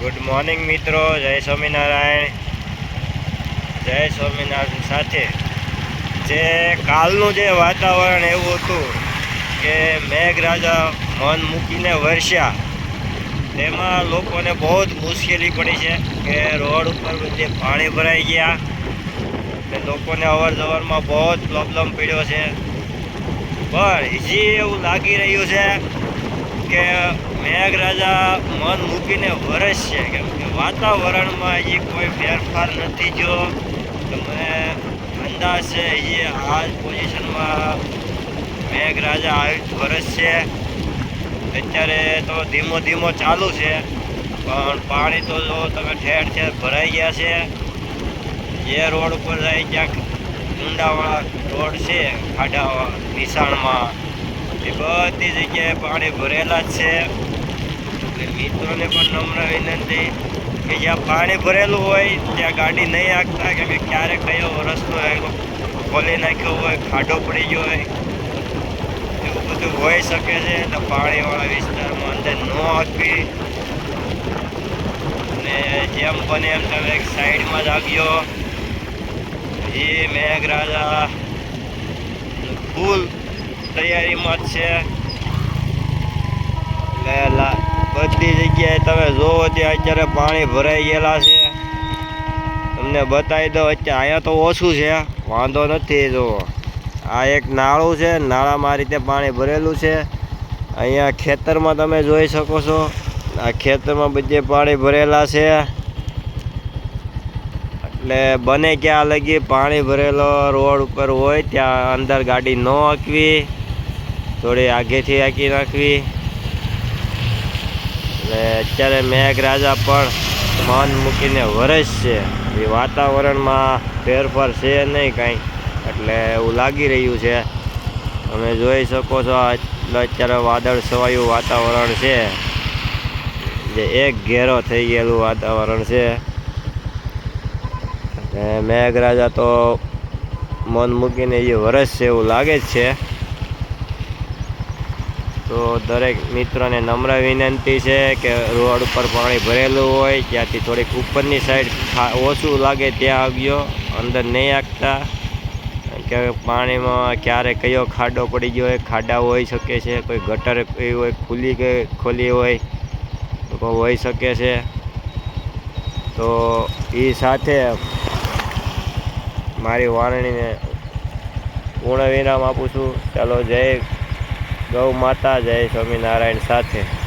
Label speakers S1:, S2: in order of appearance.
S1: Good morning મિત્રો. જય સ્વામિનારાયણ. જય સ્વામિનારાયણ સાથે. જે કાલનું જે વાતાવરણ એવું હતું કે મેઘરાજા મન મૂકીને વરસ્યા, તેમાં લોકોને બહુ જ મુશ્કેલી પડી છે કે રોડ ઉપર બધે પાણી ભરાઈ ગયા ને લોકોને અવર જવરમાં બહુ જ પ્રોબ્લેમ પડ્યો છે. પણ હજી એવું લાગી રહ્યું છે કે મેઘરાજા મન મૂકીને વરસ છે કેમ કે વાતાવરણમાં હજી કોઈ ફેરફાર નથી જો. તમે અંદાજ છે હજી આ પોઝિશનમાં મેઘરાજા આવી વરસ છે. અત્યારે તો ધીમો ધીમો ચાલુ છે. પણ પાણી તો જો તમે ઠેર ઠેર ભરાઈ ગયા છે. જે રોડ ઉપર જાય ક્યાંક ઊંડાવાળા રોડ છે, ખાડાવાળા નિશાણમાં બધી જગ્યાએ પાણી ભરેલા જ છે. એટલે મિત્રોને પણ નમ્ર વિનંતી કે જ્યાં પાણી ભરેલું હોય, ત્યાં ગાડી નહીં હાંકતા, કેમ કે ક્યારેક કયો રસ્તો ખોલી નાખ્યો હોય, ખાડો પડી ગયો હોય, એવું બધું હોઈ શકે છે. એટલે પાણીવાળા વિસ્તારમાં અંદર ન આપી અને જેમ બને એમ તમે સાઈડમાં જ આવ્યો એ મેઘરાજા. ફૂલ તૈયારીમાં જ છે. એટલે બધી જગ્યાએ તમે જોવો ત્યાં અત્યારે પાણી ભરાઈ ગયેલા છે. તમને બતાવી દો અત્યારે અહીંયા તો ઓછું છે. વાંધો નથી જોવો. આ એક નાળું છે, નાળામાં આ રીતે પાણી ભરેલું છે. અહીંયા ખેતરમાં તમે જોઈ શકો છો, આ ખેતરમાં બધે પાણી ભરેલા છે. એટલે બને ક્યાં લગી પાણી ભરેલો રોડ ઉપર હોય, ત્યાં અંદર ગાડી ન હાંકવી. થોડી આગેથી આંકી નાખવી. અને અત્યારે મેઘરાજા પણ મન મૂકીને વરસ છે. એ વાતાવરણમાં ફેરફાર છે નહીં કાંઈ. એટલે એવું લાગી રહ્યું છે. તમે જોઈ શકો છો અત્યારે વાદળ છવાયું વાતાવરણ છે. જે એક ઘેરો થઈ ગયેલું વાતાવરણ છે. મેઘરાજા તો મન મૂકીને એ વરસ છે એવું લાગે જ છે. તો દરેક મિત્રોને નમ્ર વિનંતી છે કે રોડ ઉપર પાણી ભરેલું હોય, ત્યાંથી થોડીક ઉપરની સાઈડ ઓછું લાગે ત્યાં આવ્યો, અંદર નહીં આગતા કે પાણીમાં ક્યારે કયો ખાડો પડી ગયો હોય, ખાડા હોઈ શકે છે, કોઈ ગટર એવી હોય, ખુલી ગઈ, ખોલી હોય, તો કોઈ હોઈ શકે છે. તો એ સાથે મારી વારણીને પૂર્ણ વિરામ આપું છું. ચાલો જય ગૌ માતા જય સ્વામિનારાયણ સાથે.